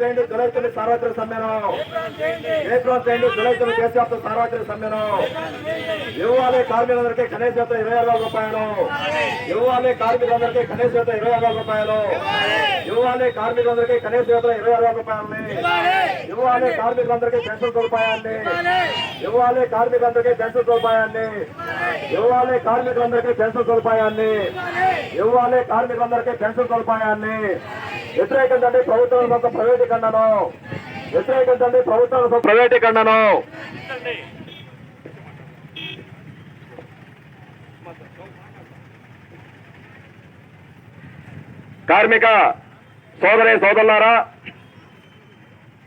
చేయండి జులై తొమ్మిది సార్వత్రిక సమ్మేళనం. ఏప్రిల్ చేయండి జులై తొమ్మిది దేశవ్యాప్త సార్వత్రిక సమ్మేళనం. ఇవ్వాలి కార్మికులందరికీ కనీస వేతనం ఇరవై ఆరు వేల రూపాయలు. ఇవ్వాలి కార్మికులందరికీ కనీస వేతనం ఇరవై ఆరు వేల రూపాయలు. ఇవ్వాలి కార్మికులందరికీ కనీస వేతనం ఇరవై ఆరు వేల రూపాయలని ఇవ్వాలి కార్మికులందరికీ పెన్షన్ సదుపాయాన్ని. ఇవ్వాలి కార్మికులందరికీ పెన్షన్ సదుపాయాన్ని. ఇవ్వాలి కార్మికులందరికీ పెన్షన్ సదుపాయాన్ని. ఇవ్వాలి కార్మికులందరికీ పెన్షన్ సదుపాయాన్ని. వ్యతిరేకించండి ప్రభుత్వం సొంత ప్రైవేటీకరణను వ్యతిరేకించండి ప్రభుత్వం ప్రైవేటీ ప్రైవేటీకరణను కార్మిక సోదరి సోదరులారా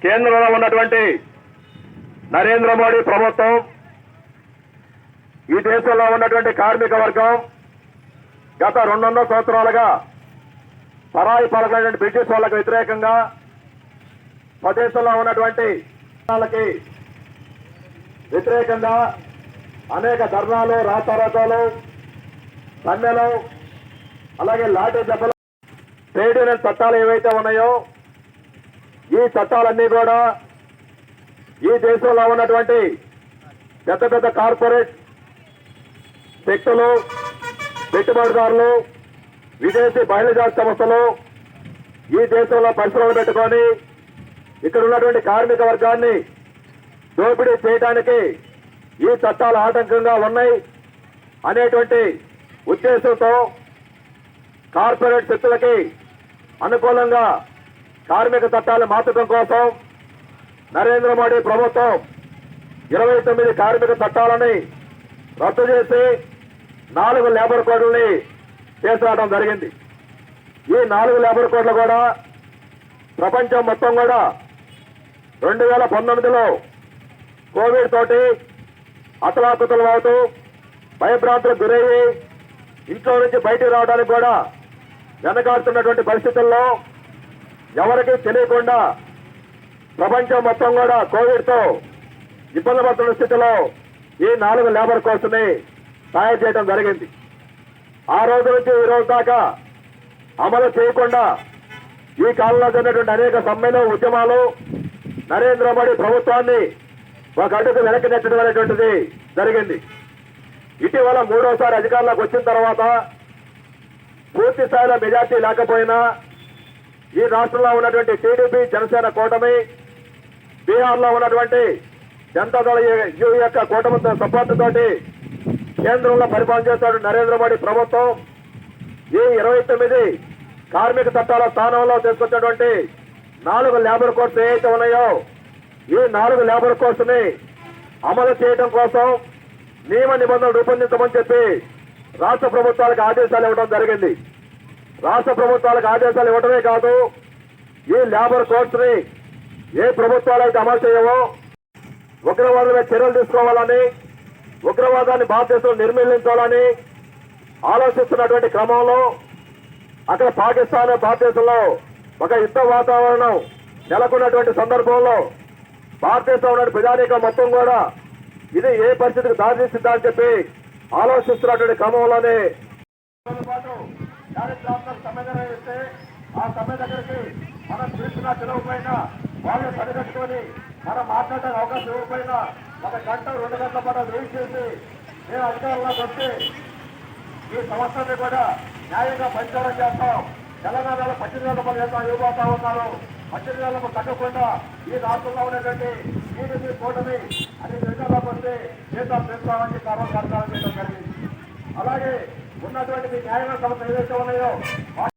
కేంద్రంలో ఉన్నటువంటి నరేంద్ర మోడీ ప్రభుత్వం ఈ దేశంలో ఉన్నటువంటి కార్మిక వర్గం గత రెండున్నర సంవత్సరాలుగా పరాయి పాలకులైనటువంటి బ్రిటిష్ వాళ్ళకు వ్యతిరేకంగా స్వదేశంలో ఉన్నటువంటి వాళ్ళకి వ్యతిరేకంగా అనేక ధర్నాలు రాస్తారోకాలు సమ్మెలు అలాగే లాఠీ దెబ్బలు ట్రేడ్ యూనియన్ చట్టాలు ఏవైతే ఉన్నాయో ఈ చట్టాలన్నీ కూడా ఈ దేశంలో ఉన్నటువంటి పెద్ద పెద్ద కార్పొరేట్ శక్తులు పెట్టుబడిదారులు విదేశీ బయలుదేరి సంస్థలు ఈ దేశంలో పరిశ్రమలు పెట్టుకొని ఇక్కడ ఉన్నటువంటి కార్మిక వర్గాన్ని దోపిడీ చేయడానికి ఈ చట్టాలు ఆటంకంగా ఉన్నాయి అనేటువంటి ఉద్దేశంతో కార్పొరేట్ శక్తులకి అనుకూలంగా కార్మిక చట్టాలు మార్చడం కోసం నరేంద్ర మోడీ ప్రభుత్వం ఇరవై తొమ్మిది కార్మిక చట్టాలని రద్దు చేసి నాలుగు లేబర్ కోడ్లని తీసుకురావడం జరిగింది. ఈ నాలుగు లేబర్ కోడ్లు కూడా ప్రపంచం మొత్తం కూడా రెండు వేల పంతొమ్మిదిలో కోవిడ్ తోటి అతలాకుతలం అవుతూ భయభ్రాంతులకు గురయ్యి ఇంట్లో నుంచి బయటికి రావడానికి కూడా వెనకాడుతున్నటువంటి పరిస్థితుల్లో ఎవరికీ తెలియకుండా ప్రపంచం మొత్తం కూడా కోవిడ్తో ఇబ్బంది పడుతున్న స్థితిలో ఈ నాలుగు లేబర్ కోర్సుని తయారు చేయడం జరిగింది. ఆ రోజు నుంచి ఈ రోజు దాకా అమలు చేయకుండా ఈ కాలంలో జరిగినటువంటి అనేక సమ్మెలు ఉద్యమాలు నరేంద్ర మోడీ ప్రభుత్వాన్ని ఒక అడుగు వెనక్కి నెట్టడం అనేటువంటిది జరిగింది. ఇటీవల మూడోసారి అధికారంలోకి వచ్చిన తర్వాత పూర్తి స్థాయిలో మెజార్టీ లేకపోయినా ఈ రాష్ట్రంలో ఉన్నటువంటి టీడీపీ జనసేన కూటమి బీహార్లో ఉన్నటువంటి జనతాదళ యు యొక్క కూటమితో సపోర్ట్ తోటి కేంద్రంలో పరిపాలన చేస్తాడు నరేంద్ర మోడీ ప్రభుత్వం. ఈ ఇరవై తొమ్మిది కార్మిక చట్టాల స్థానంలో తీసుకొచ్చినటువంటి నాలుగు లేబర్ కోర్సు ఏవైతే ఉన్నాయో ఈ నాలుగు లేబర్ కోర్సుని అమలు చేయడం కోసం నియమ నిబంధనలు రూపొందించమని చెప్పి రాష్ట్ర ప్రభుత్వాలకు ఆదేశాలు ఇవ్వడం జరిగింది. రాష్ట్ర ప్రభుత్వాలకు ఆదేశాలు ఇవ్వడమే కాదు ఈ లేబర్ కోర్సుని ఏ ప్రభుత్వాలు అయితే అమలు చేయవో ఉగ్రవాదుల చర్యలు తీసుకోవాలని ఉగ్రవాదాన్ని భారతదేశంలో నిర్మూలించాలని ఆలోచిస్తున్నటువంటి క్రమంలో అక్కడ పాకిస్తాన్ భారతదేశంలో ఒక యుద్ధ వాతావరణం నెలకొన్నటువంటి సందర్భంలో భారతదేశంలో ఉన్న ప్రజానీకం మొత్తం కూడా ఇది ఏ పరిస్థితికి దారితీస్తుందా అని చెప్పి ఆలోచిస్తున్నటువంటి క్రమంలోనే పాటు ఆ సమ్మె దగ్గరికి మనం పిలిచినా పిలవకపోయినా వాళ్ళు సరిపెట్టుకొని మనం మాట్లాడడానికి అవకాశం ఇవ్వకపోయినా ఒక గంట రెండు గంటల పాటు వెయిట్ చేసి మేము అధికారంలోకి వస్తే ఈ సంవత్సరాన్ని కూడా న్యాయంగా పరిష్కారం చేస్తాం. తెలంగాణలో పద్దెనిమిది వేల ఎంత ఇవ్వబోతా ఉన్నారు. పద్దెనిమిది వేల తగ్గకుండా ఈ రాష్ట్రంలో ఉన్నటువంటి టీడీపీ కూటమి అది అధికారంలోకి వస్తే జీతాలు పెంచుతామని కారణం చేయడం జరిగింది. అలాగే ఉన్నటువంటి మీ న్యాయమైన సంస్థలు ఏదైతే ఉన్నాయో వాటి